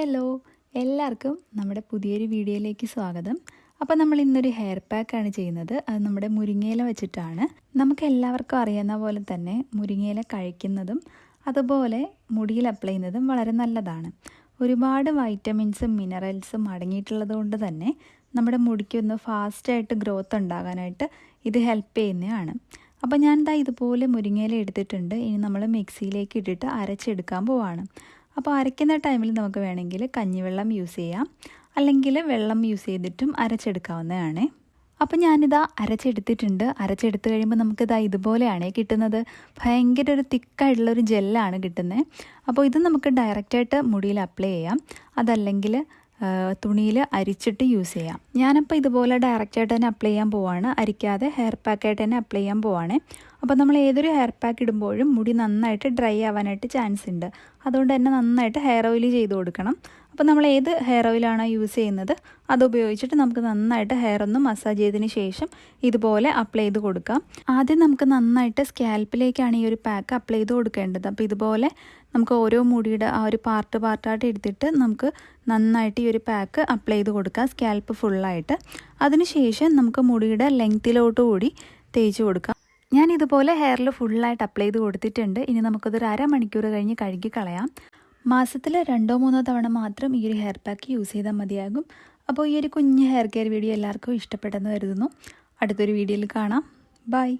Hello എല്ലാവർക്കും നമ്മുടെ പുതിയൊരു വീഡിയോയിലേക്ക് സ്വാഗതം. അപ്പോൾ നമ്മൾ ഇന്നൊരു ഹെയർ പാക്കാണ് ചെയ്യുന്നത്. അത് നമ്മുടെ മുരിങ്ങയില വെച്ചിട്ടാണ്. നമുക്ക് എല്ലാവർക്കും അറിയുന്ന പോലെ തന്നെ മുരിങ്ങയില കഴിക്കുന്നതും അതുപോലെ മുടിയിൽ അപ്ലൈ ചെയ്യുന്നതും വളരെ നല്ലതാണ്. ഒരുപാട് വൈറ്റമിൻസും മിനറൽസും അടങ്ങിയിട്ടുള്ളത് കൊണ്ട് തന്നെ നമ്മുടെ മുടിക്കൊന്ന് ഫാസ്റ്റായിട്ട് ഗ്രോത്ത് ഉണ്ടാകാനായിട്ട് ഇത് ഹെൽപ്പ് ചെയ്യുന്നതാണ്. അപ്പോൾ ഞാൻ ദാ ഇതുപോലെ മുരിങ്ങയില എടുത്തിട്ടുണ്ട്. ഇനി നമ്മൾ മിക്സിയിലേക്ക് ഇട്ടിട്ട് അരച്ചെടുക്കാൻ പോവാണ്. അപ്പോൾ അരയ്ക്കുന്ന ടൈമിൽ നമുക്ക് വേണമെങ്കിൽ കഞ്ഞിവെള്ളം യൂസ് ചെയ്യാം. അല്ലെങ്കിൽ വെള്ളം യൂസ് ചെയ്തിട്ടും അരച്ചെടുക്കാവുന്നതാണ്. അപ്പോൾ ഞാനിതാ അരച്ചെടുത്തിട്ടുണ്ട്. അരച്ചെടുത്ത് കഴിയുമ്പോൾ നമുക്കിതാ ഇതുപോലെയാണ് കിട്ടുന്നത്. ഭയങ്കര ഒരു തിക്കായിട്ടുള്ളൊരു ജെല്ലാണ് കിട്ടുന്നത്. അപ്പോൾ ഇത് നമുക്ക് ഡയറക്റ്റായിട്ട് മുടിയിൽ അപ്ലൈ ചെയ്യാം. അതല്ലെങ്കിൽ തുണിയിൽ അരിച്ചിട്ട് യൂസ് ചെയ്യാം. ഞാനപ്പോൾ ഇതുപോലെ ഡയറക്റ്റായിട്ട് തന്നെ അപ്ലൈ ചെയ്യാൻ പോവാണ്. അരിക്കാതെ ഹെയർ പാക്കായിട്ട് തന്നെ അപ്ലൈ ചെയ്യാൻ പോവാണ്. അപ്പോൾ നമ്മൾ ഏതൊരു ഹെയർ പാക്ക് ഇടുമ്പോഴും മുടി നന്നായിട്ട് ഡ്രൈ ആവാനായിട്ട് ചാൻസ് ഉണ്ട്. അതുകൊണ്ട് തന്നെ നന്നായിട്ട് ഹെയർ ഓയിൽ ചെയ്ത് കൊടുക്കണം. അപ്പോൾ നമ്മൾ ഏത് ഹെയർ ഓയിലാണോ യൂസ് ചെയ്യുന്നത് അത് ഉപയോഗിച്ചിട്ട് നമുക്ക് നന്നായിട്ട് ഹെയർ ഒന്ന് മസാജ് ചെയ്തതിന് ശേഷം ഇതുപോലെ അപ്ലൈ ചെയ്ത് കൊടുക്കാം. ആദ്യം നമുക്ക് നന്നായിട്ട് സ്കാൽപ്പിലേക്കാണ് ഈ ഒരു പാക്ക് അപ്ലൈ ചെയ്ത് കൊടുക്കേണ്ടത്. അപ്പോൾ ഇതുപോലെ നമുക്ക് ഓരോ മുടിയുടെ ആ ഒരു പാർട്ട് പാർട്ടായിട്ട് എടുത്തിട്ട് നമുക്ക് നന്നായിട്ട് ഈ ഒരു പാക്ക് അപ്ലൈ ചെയ്ത് കൊടുക്കാം സ്കാൽപ്പ് ഫുള്ളായിട്ട് അതിനുശേഷം നമുക്ക് മുടിയുടെ ലെങ്ത്തിലോട്ട് കൂടി തേച്ച് കൊടുക്കാം. ഞാൻ ഇതുപോലെ ഹെയറിൽ ഫുള്ളായിട്ട് അപ്ലൈ ചെയ്ത് കൊടുത്തിട്ടുണ്ട്. ഇനി നമുക്കതൊരു അരമണിക്കൂർ കഴിഞ്ഞ് കഴുകി കളയാം. മാസത്തിൽ രണ്ടോ മൂന്നോ തവണ മാത്രം ഈ ഒരു ഹെയർ പാക്ക് യൂസ് ചെയ്താൽ മതിയാകും. അപ്പോൾ ഈ ഒരു കുഞ്ഞ് ഹെയർ കെയർ വീഡിയോ എല്ലാവർക്കും ഇഷ്ടപ്പെട്ടെന്ന് കരുതുന്നു. അടുത്തൊരു വീഡിയോയിൽ കാണാം. ബൈ